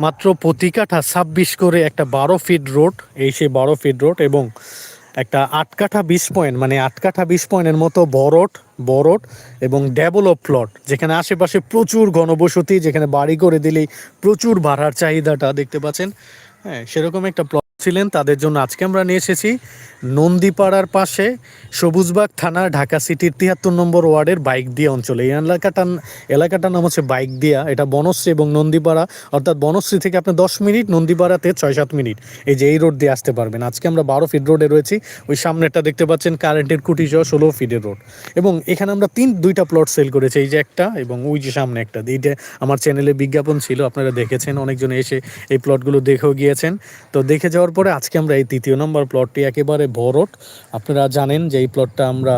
মাত্র প্রতি কাঠা ছাব্বিশ করে একটা বারো ফিট রোড এই সেই বারো ফিট রোড এবং একটা আট কাঠা বিশ পয়েন্ট মানে আট কাঠা বিশ পয়েন্টের মতো বরট বরট এবং ডেভেলপ প্লট যেখানে আশেপাশে প্রচুর ঘনবসতি, যেখানে বাড়ি করে দিলেই প্রচুর ভাড়ার চাহিদাটা দেখতে পাচ্ছেন। হ্যাঁ সেরকম একটা প্লট ছিলেন, তাদের জন্য আজকে আমরা নিয়ে এসেছি নন্দীপাড়ার পাশে সবুজবাগ থানা, ঢাকা সিটির তিয়াত্তর নম্বর ওয়ার্ডের বাইক দিয়া অঞ্চলে। এই এলাকাটা, এলাকাটার নাম হচ্ছে বাইক দিয়া এটা বনশ্রী এবং নন্দীপাড়া। অর্থাৎ বনশ্রী থেকে আপনি দশ মিনিট, নন্দীপাড়াতে ছয় সাত মিনিট। এই যে এই রোড দিয়ে আসতে পারবেন। আজকে আমরা বারো ফিট রোডে রয়েছি। ওই সামনেরটা দেখতে পাচ্ছেন, কারেন্টের কুটি সহ ষোলো ফিটের রোড। এবং এখানে আমরা তিন, দুইটা প্লট সেল করেছি। এই যে একটা এবং ওই যে সামনে একটা। এইটা আমার চ্যানেলে বিজ্ঞাপন ছিল, আপনারা দেখেছেন, অনেকজন এসে এই প্লটগুলো দেখেও গিয়েছেন। তো দেখে যাওয়ার পরে আজকে আমরা এই তৃতীয় নম্বর প্লটটি একেবারে বরট। আপনারা জানেন যে এই প্লটটা আমরা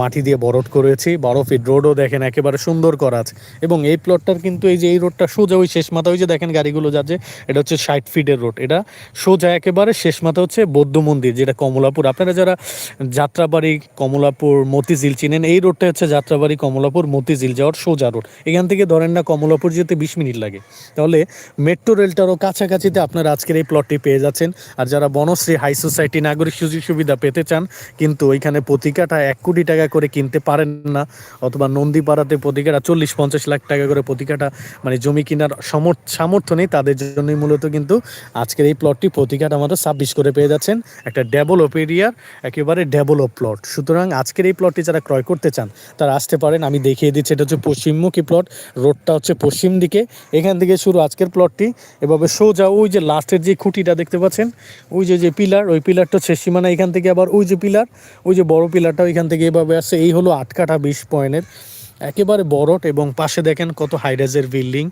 মাটি দিয়ে বরট করেছি। বারো ফিট রোডও দেখেন একেবারে সুন্দর করা আছে। এবং এই প্লটটার কিন্তু এই যে এই রোডটা সোজা ওই শেষ মাথা, ওই যে দেখেন গাড়িগুলো যাচ্ছে, এটা হচ্ছে ষাট ফিটের রোড এটা সোজা একেবারে শেষ মাথা হচ্ছে বৌদ্ধ মন্দির, যেটা কমলাপুর। আপনারা যারা যাত্রাবাড়ি, কমলাপুর, মতিঝিল চিনেন, এই রোডটা হচ্ছে যাত্রাবাড়ি, কমলাপুর, মতিঝিল যাওয়ার সোজা রোড এখান থেকে ধরেন না কমলাপুর যেতে বিশ মিনিট লাগে। তাহলে মেট্রো রেলটারও কাছাকাছিতে আপনারা আজকের এই প্লটটি পেয়ে যাচ্ছেন। আর যারা বনশ্রী হাই সোসাইটি নাগরিক সুযোগ সুবিধা পেতে চান, কিন্তু ওইখানে কাঠা এক কোটি টাকা করে কিনতে পারেন না, অথবা নন্দীপাড়াতে কাঠা চল্লিশ পঞ্চাশ লাখ টাকা করে কাঠা মানে জমি কেনার সামর্থ্য নেই, তাদের জন্যই মূলত কিন্তু আজকের এই প্লটটি কাঠা আমাদের ছাব্বিশ করে পেয়ে যাচ্ছেন। একটা ডেভেলপ এরিয়ার একেবারে ডেভেলপ প্লট সুতরাং আজকের এই প্লটটি যারা ক্রয় করতে চান, তারা আসতে পারেন, আমি দেখিয়ে দিচ্ছি, এটা হচ্ছে পশ্চিমমুখী প্লট রোডটা হচ্ছে পশ্চিম দিকে। এখান থেকে শুরু আজকের প্লটটি এভাবে সোজা ওই যে লাস্টের যে খুঁটিটা দেখতে পাচ্ছেন? ওই যে যে পিলার, ওই পিলারটা হচ্ছে সীমানা এখান থেকে আবার ওই যে পিলার, ওই যে বড় পিলারটা ওইখান থেকে এভাবে আসছে। এই হলো আট কাঠা বিশ পয়েন্টের একেবারে বড়ট এবং পাশে দেখেন কত হাইরাইজের বিল্ডিং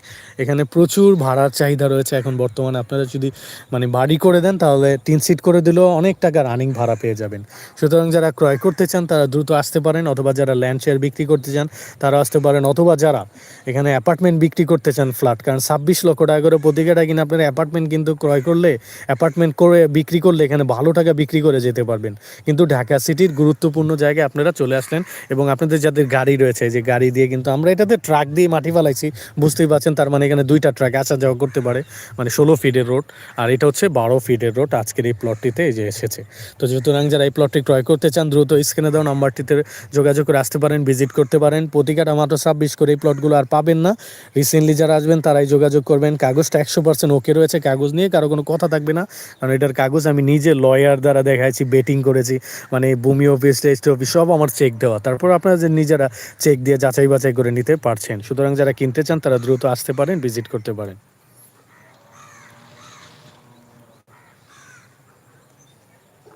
এখানে প্রচুর ভাড়ার চাহিদা রয়েছে এখন বর্তমানে। আপনারা যদি মানে বাড়ি করে দেন, তাহলে তিন সিট করে দিলেও অনেক টাকা রানিং ভাড়া পেয়ে যাবেন। সুতরাং যারা ক্রয় করতে চান, তারা দ্রুত আসতে পারেন, অথবা যারা ল্যান্ড শেয়ার বিক্রি করতে চান, তারা আসতে পারেন। অথবা যারা এখানে অ্যাপার্টমেন্ট বিক্রি করতে চান ফ্ল্যাট কারণ ছাব্বিশ লক্ষ টাকা করে প্রতি কাঠা কিনে আপনার অ্যাপার্টমেন্ট কিন্তু ক্রয় করলে অ্যাপার্টমেন্ট করে বিক্রি করলে এখানে ভালো টাকা বিক্রি করে যেতে পারবেন। কিন্তু ঢাকা সিটির গুরুত্বপূর্ণ জায়গায় আপনারা চলে আসলেন এবং আপনাদের যাদের গাড়ি রয়েছে যে গাড়ি দিয়ে, কিন্তু আমরা এটাতে ট্রাক দিয়ে মাটি ফালাইছি। বুঝতেই পারছেন, তার মানে এখানে দুইটা ট্রাক আসা যাওয়া করতে পারে মানে ষোলো ফিটের রোড আর এটা হচ্ছে বারো ফিটের রোড আজকের এই প্লটটিতে এই যে এসেছে। তো সুতরাং যারা এই প্লটটি ক্রয় করতে চান, দ্রুত স্ক্রিনে দেওয়া নাম্বারটিতে যোগাযোগ করে আসতে পারেন ভিজিট করতে পারেন। প্রতিকাটা মাত্র ছাব্বিশ করে এই প্লটগুলো আর পাবেন না। রিসেন্টলি যারা আসবেন, তারাই যোগাযোগ করবেন। কাগজটা একশো পার্সেন্ট ওকে রয়েছে, কাগজ নিয়ে কারও কোনো কথা থাকবে না। কারণ এটার কাগজ আমি নিজে লয়ার দ্বারা দেখাইছি বেটিং করেছি মানে ভূমি অফিস রেজিস্ট্রি অফিস সব আমার চেক দেওয়া। তারপর আপনারা যে নিজেরা চেক দিয়ে যাচাই বাছাই করে নিতে পারছেন। সুতরাং যারা কিনতে চান, তারা দ্রুত আসতে পারেন, ভিজিট করতে পারেন।